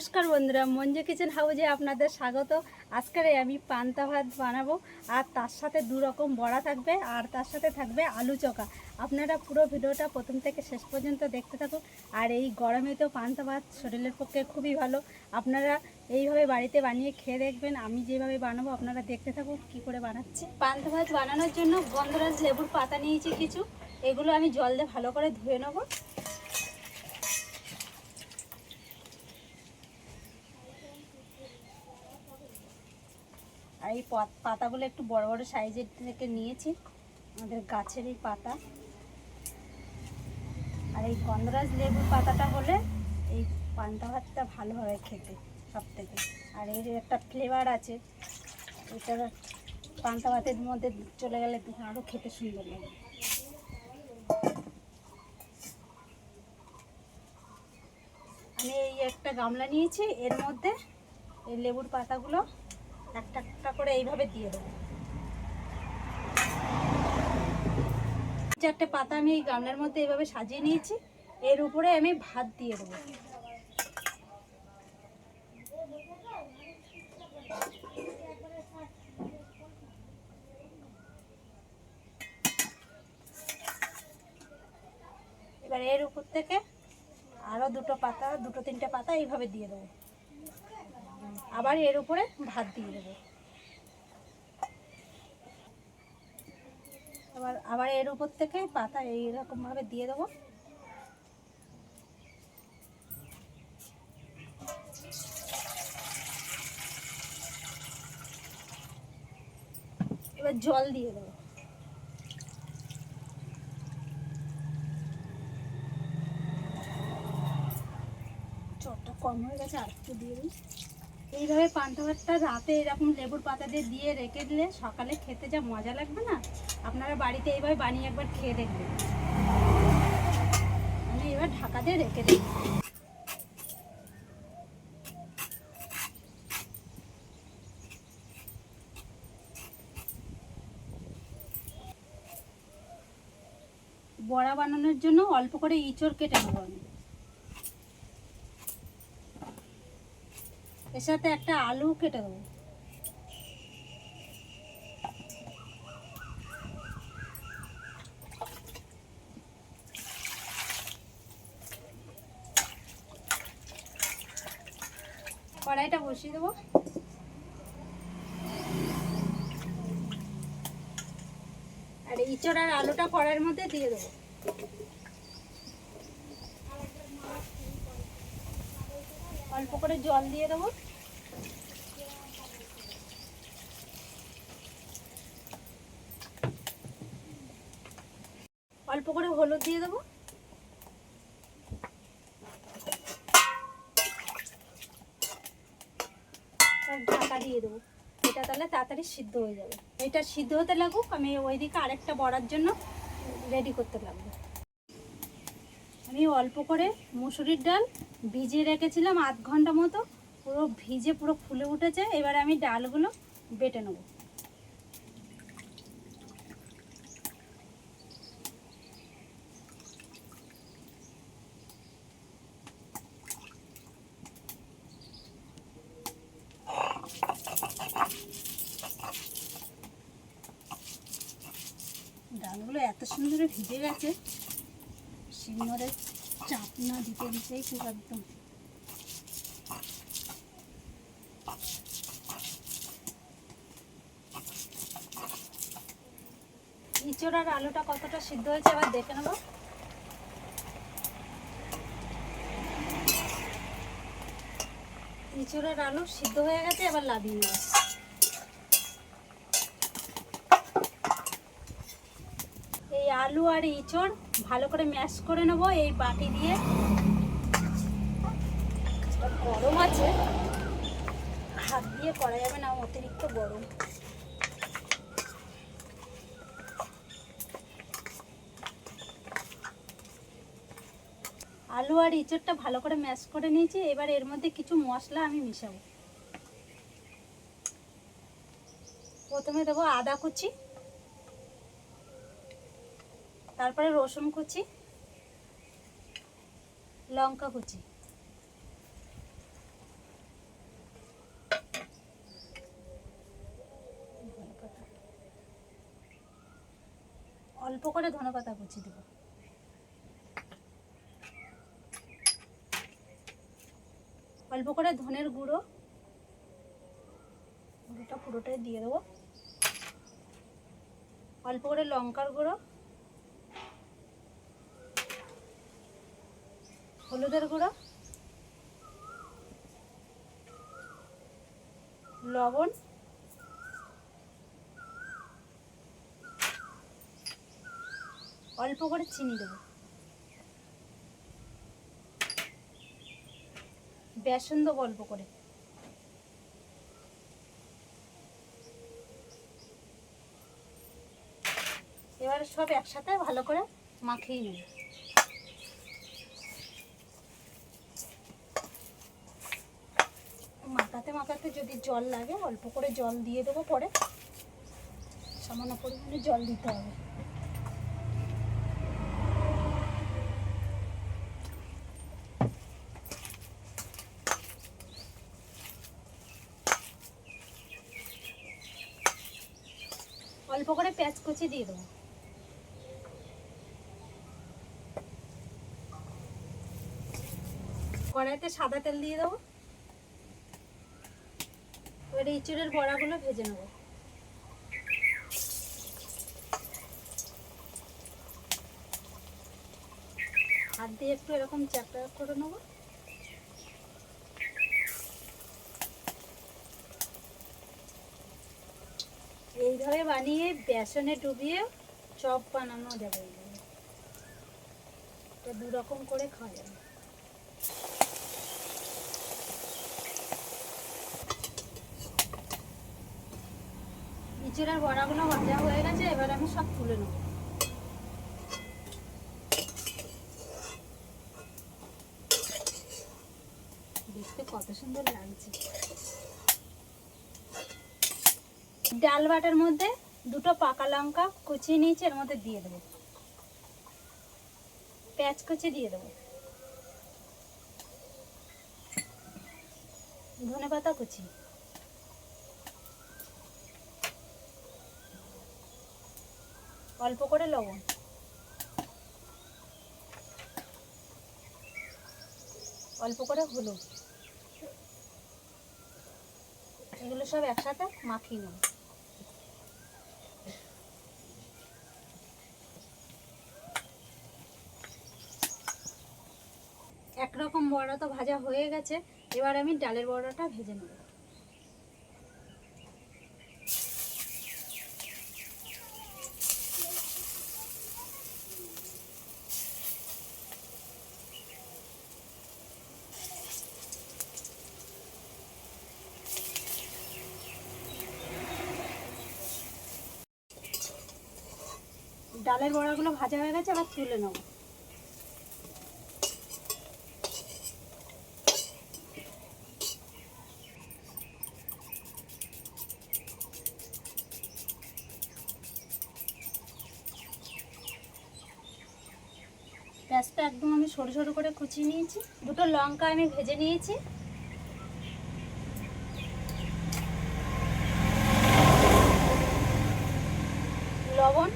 নমস্কার বন্ধুরা, মঞ্জু কিচেন হাউজে আপনাদের স্বাগত। আজকের আমি পান্তা ভাত বানাবো, আর তার সাথে দু রকম বড়া থাকবে, আর তার সাথে থাকবে আলু চকা আপনারা পুরো ভিডিওটা প্রথম থেকে শেষ পর্যন্ত দেখতে থাকুন, আর এই গরমে তো পান্তা ভাত শরীরের পক্ষে খুবই ভালো। আপনারা এইভাবে বাড়িতে বানিয়ে খেয়ে দেখবেন, আমি যেভাবে বানাবো আপনারা দেখতে থাকুন কি করে বানাচ্ছি। পান্তা ভাত বানানোর জন্য গন্ধরাজ লেবুর পাতা নিয়েছি কিছু, এগুলো আমি জল দিয়ে ভালো করে ধুয়ে নেব। এই পাত- পাতাগুলো একটু বড় বড় সাইজের থেকে নিয়েছি। আমাদের গাছের এই পাতা। আর এই গন্ধরাজ লেবুর পাতাটা হলে এই পান্তা ভাতটা ভালো হয় খেতে সব থেকে আর এর একটা ফ্লেভার আছে এটা পান্তা ভাতের মধ্যে চলে গেলে আরও খেতে সুন্দর লাগে। আমি এই একটা গামলা নিয়েছি, এর মধ্যে এই লেবুর পাতাগুলো একটা একটা করে এইভাবে দিয়ে দেবো। চারটে পাতা আমি এই গামলার মধ্যে এইভাবে সাজিয়ে নিয়েছি। এর উপরে আমি ভাত দিয়ে দেবো। এবার এর উপর থেকে আরও দুটো পাতা, দুটো তিনটে পাতা এইভাবে দিয়ে দেবো। আবার এর উপরে ভাত দিয়ে দেবো। আবার আবার এর উপর থেকে পাতা এইরকম ভাবে দিয়ে দেবো। এবার জল দিয়ে দেবো। চটটা কম হয়ে গেছে, আর একটু দিয়ে দিই এইভাবে পান্তা ভাতটা রাতে এরকম লেবুর পাতা দিয়ে দিয়ে রেখে দিলে সকালে খেতে যা মজা লাগবে না? আপনারা বাড়িতে এইভাবে বানিয়ে একবার খেয়ে দেখবেন। আমি এবার ঢাকা দিয়ে রেখে দিই। বড়া বানানোর জন্য অল্প করে ইঁচড় কেটে নেব আমি। এর সাথে একটা আলু কেটে দেবো। কড়াইটা বসিয়ে দেবো। আর ইঁচড় আর আলুটা কড়াইয়ের মধ্যে দিয়ে দেবো। অল্প করে জল দিয়ে দেবো। অল্প করে হলুদ দিয়ে দেবো। ঢাকা দিয়ে দেবো। এটা তাহলে তাড়াতাড়ি সিদ্ধ হয়ে যাবে। এটা সিদ্ধ হতে লাগুক, আমি ওইদিকে আরেকটা বড়ার জন্য রেডি করতে লাগবো। আমি অল্প করে মুসুরির ডাল ভিজিয়ে রেখেছিলাম আধ ঘণ্টা মতো। পুরো ভিজে পুরো ফুলে উঠেছে। এবার আমি ডালগুলো বেটে নেব। ডালগুলো এত সুন্দর ভিজে গেছে। শিলনোড়ে চাপ না দিতে দিতেই খুব একদম। ইঁচড় আর আলুটা কতটা সিদ্ধ হয়েছে আবার দেখে নেব। ইঁচড় আর আলু সিদ্ধ হয়ে গেছে, এবার লাভিয়ে এই আলু আর ইঁচড় ভালো করে ম্যাশ করে নেব এই বাটি দিয়ে। গরম আছে। হাত দিয়ে করা যাবে না, অতিরিক্ত গরম। আলু আর ইঁচড়টা ভালো করে ম্যাশ করে নিয়েছি, এবার এর মধ্যে কিছু মশলা আমি মিশাবো। প্রথমে দেবো আদা কুচি। তারপরে রসুন কুচি, লঙ্কা কুচি। অল্প করে ধনে পাতা কুচি দেব। অল্প করে ধনের গুঁড়ো। গুঁড়োটা পুরোটাই দিয়ে দেবো। অল্প করে লঙ্কার গুঁড়ো। হলুদের গুঁড়ো, লবণ, অল্প করে চিনি দেবো। বেসন দেবো অল্প করে। এবার সব একসাথে ভালো করে মাখিয়ে নেব। মাখাতে মাখাতে যদি জল লাগে, অল্প করে জল দিয়ে দেবো পরে। সামান্য পরিমাণে জল দিতে হবে। অল্প করে পেঁয়াজ কুচি দিয়ে দেবো। কড়াইতে সাদা তেল দিয়ে দেবো। এবার এই চুরের বড়াগুলো ভেজে নেব। হাত দিয়ে একটু এরকম চ্যাপটা করে নেব। এইভাবে বানিয়ে বেসনে ডুবিয়ে চপ বানানো যাবে। এইভাবে এটা দু রকম করে খাওয়া যাবে। ইঁচড়ের বড়াগুলো ভাজা হয়ে গেছে, এবার আমি সব তুলে নেব। দেখতে কত সুন্দর লাগছে। ডাল বাটার মধ্যে দুটো পাকা লঙ্কা কুচিয়ে নিয়েছি, এর মধ্যে দিয়ে দেবো। পেঁয়াজ কুচি দিয়ে দেবো। ধনে পাতা কুচি। অল্প করে লবণ। অল্প করে হলুদ। এগুলো সব একসাথে মাখিয়ে নেব। একরকম বড়া তো ভাজা হয়ে গেছে, এবার আমি ডালের বড়াটা ভেজে নেব। ডালের বড়াগুলো ভাজা হয়ে গেছে আবার তুলে নেব। পেঁয়াজটা একদম আমি সরু সরু করে কুচিয়ে নিয়েছি। দুটো লঙ্কা আমি ভেজে নিয়েছি। লবণ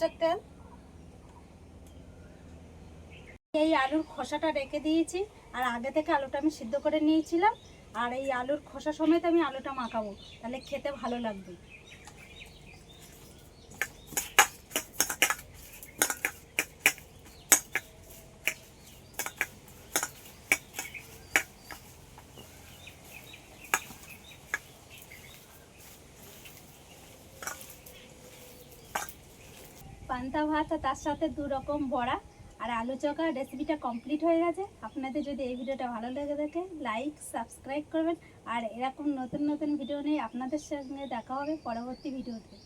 সর্ষের এই আলুর খোসাটা রেখে দিয়েছি, আর আগে থেকে আলুটা আমি সিদ্ধ করে নিয়েছিলাম, আর এই আলুর খোসা সমেত আমি আলুটা মাখাবো, তাহলে খেতে ভালো লাগবে। পান্তা ভাত আর তার সাথে দু রকম বড়া। আর আলু চকা রেসিপিটা কমপ্লিট হয়ে গেছে। আপনাদের যদি এই ভিডিওটা ভালো লেগে থাকে লাইক সাবস্ক্রাইব করবেন। আর এরকম নতুন নতুন ভিডিও নিয়ে আপনাদের সঙ্গে দেখা হবে পরবর্তী ভিডিওতে।